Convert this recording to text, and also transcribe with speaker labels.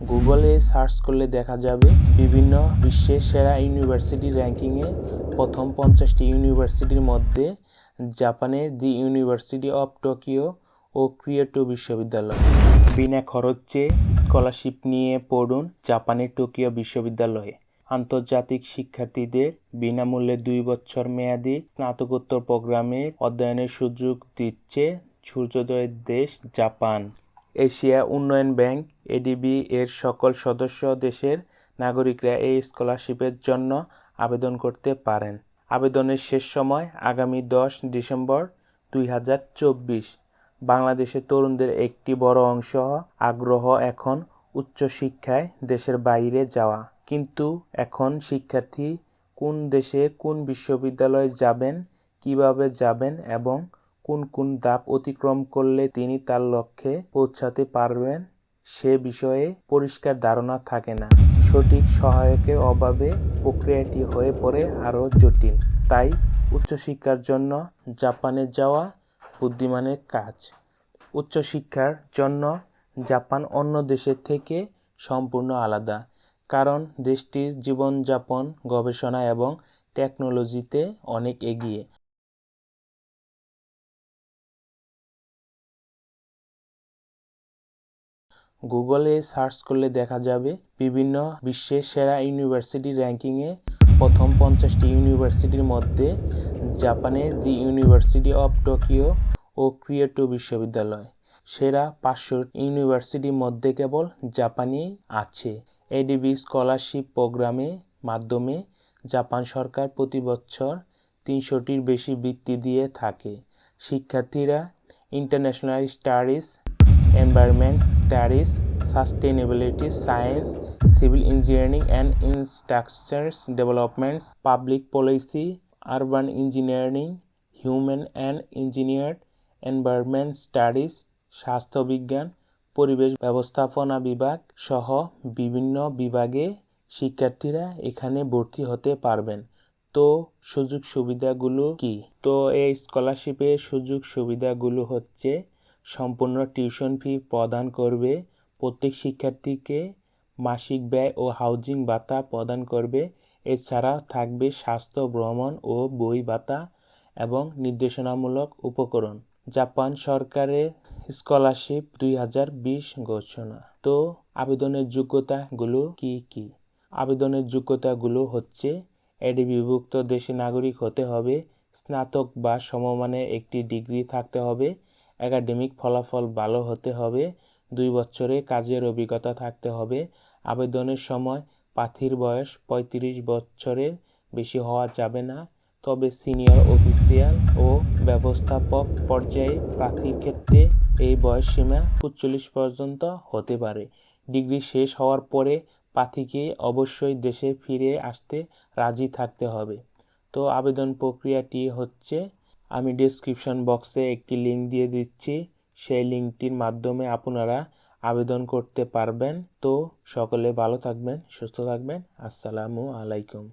Speaker 1: গুগলে সার্চ করলে দেখা যাবে বিভিন্ন বিশ্বের সেরা ইউনিভার্সিটি র্যাঙ্কিংয়ে প্রথম পঞ্চাশটি ইউনিভার্সিটির মধ্যে জাপানের দি ইউনিভার্সিটি অফ টোকিও ও কিয়োটো বিশ্ববিদ্যালয়। বিনা খরচে স্কলারশিপ নিয়ে পড়ুন জাপানের টোকিও বিশ্ববিদ্যালয়ে। আন্তর্জাতিক শিক্ষার্থীদের বিনামূল্যে দুই বছর মেয়াদি স্নাতকোত্তর প্রোগ্রামে অধ্যয়নের সুযোগ দিচ্ছে সূর্যোদয়ের দেশ জাপান এশিয়া উন্নয়ন ব্যাংক এডিবি এর সকল সদস্য দেশের নাগরিকরা এই স্কলারশিপের জন্য আবেদন করতে পারেন। আবেদনের শেষ সময় আগামী দশ ডিসেম্বর দুই হাজার চব্বিশ। বাংলাদেশের তরুণদের একটি বড় অংশ আগ্রহ এখন উচ্চশিক্ষায় দেশের বাইরে যাওয়া। কিন্তু এখন শিক্ষার্থী কোন দেশে কোন বিশ্ববিদ্যালয়ে যাবেন, কীভাবে যাবেন এবং কোন কোন ধাপ অতিক্রম করলে তিনি তার লক্ষ্যে পৌঁছাতে পারবেন সে বিষয়ে পরিষ্কার ধারণা থাকে না। সঠিক সহায়কের অভাবে প্রক্রিয়াটি হয়ে পড়ে আরও জটিল। তাই উচ্চশিক্ষার জন্য জাপানে যাওয়া বুদ্ধিমানের কাজ। উচ্চশিক্ষার জন্য জাপান অন্য দেশের থেকে সম্পূর্ণ আলাদা, কারণ দেশটির জীবনযাপন, গবেষণা এবং টেকনোলজিতে অনেক এগিয়ে। গুগলে সার্চ করলে দেখা যাবে বিভিন্ন বিশ্বের সেরা ইউনিভার্সিটি র্যাঙ্কিংয়ে প্রথম পঞ্চাশটি ইউনিভার্সিটির মধ্যে জাপানের দি ইউনিভার্সিটি অফ টোকিও ও ক্রিয়েটো বিশ্ববিদ্যালয়। সেরা পাঁচশো ইউনিভার্সিটির মধ্যে কেবল জাপানই আছে। এডিবি স্কলারশিপ প্রোগ্রামের মাধ্যমে জাপান সরকার প্রতি বছর তিনশোটির বেশি বৃত্তি দিয়ে থাকে। শিক্ষার্থীরা international studies environment studies sustainability science civil engineering and infrastructures developments public policy urban engineering human and engineer environment studies স্বাস্থ্য বিজ্ঞান, পরিবেশ ব্যবস্থাপনা বিভাগ সহ বিভিন্ন বিভাগে শিক্ষার্থীরা এখানে ভর্তি হতে পারবেন। তো সুযোগ সুবিধাগুলো কি? তো এই স্কলারশিপের সুযোগ সুবিধাগুলো হচ্ছে সম্পূর্ণ টিউশন ফি প্রদান করবে। প্রত্যেক শিক্ষার্থীকে মাসিক ব্যয় ও হাউজিং ভাতা প্রদান করবে। এছাড়া থাকবে স্বাস্থ্য, ভ্রমণ ও বই ভাতা এবং নির্দেশনামূলক উপকরণ। জাপান সরকারের স্কলারশিপ দুই হাজার বিশ ঘোষণা। তো, আবেদনের যোগ্যতাগুলো কি কি? আবেদনের যোগ্যতাগুলো হচ্ছে এডিবিভুক্ত দেশের নাগরিক হতে হবে, স্নাতক বা সমমানের একটি ডিগ্রি থাকতে হবে একাডেমিক ফলাফল ভালো হতে হবে, দুই বছরে কাজের অভিজ্ঞতা থাকতে হবে। আবেদনের সময় প্রার্থীর বয়স পঁয়ত্রিশ বছরের বেশি হওয়া যাবে না। তবে সিনিয়র অফিসিয়াল ও ব্যবস্থাপক পর্যায়ে প্রার্থীর ক্ষেত্রে এই বয়স সীমা পঁচল্লিশ পর্যন্ত হতে পারে। ডিগ্রি শেষ হওয়ার পরে প্রার্থীকে অবশ্যই দেশে ফিরে আসতে রাজি থাকতে হবে। তো আবেদন প্রক্রিয়াটি হচ্ছে আমি ডিসক্রিপশন বক্সে একটি লিঙ্ক দিয়ে দিচ্ছি। সেই লিঙ্কটির মাধ্যমে আপনারা আবেদন করতে পারবেন। তো সকলে ভালো থাকবেন, সুস্থ থাকবেন। আসসালামু আলাইকুম।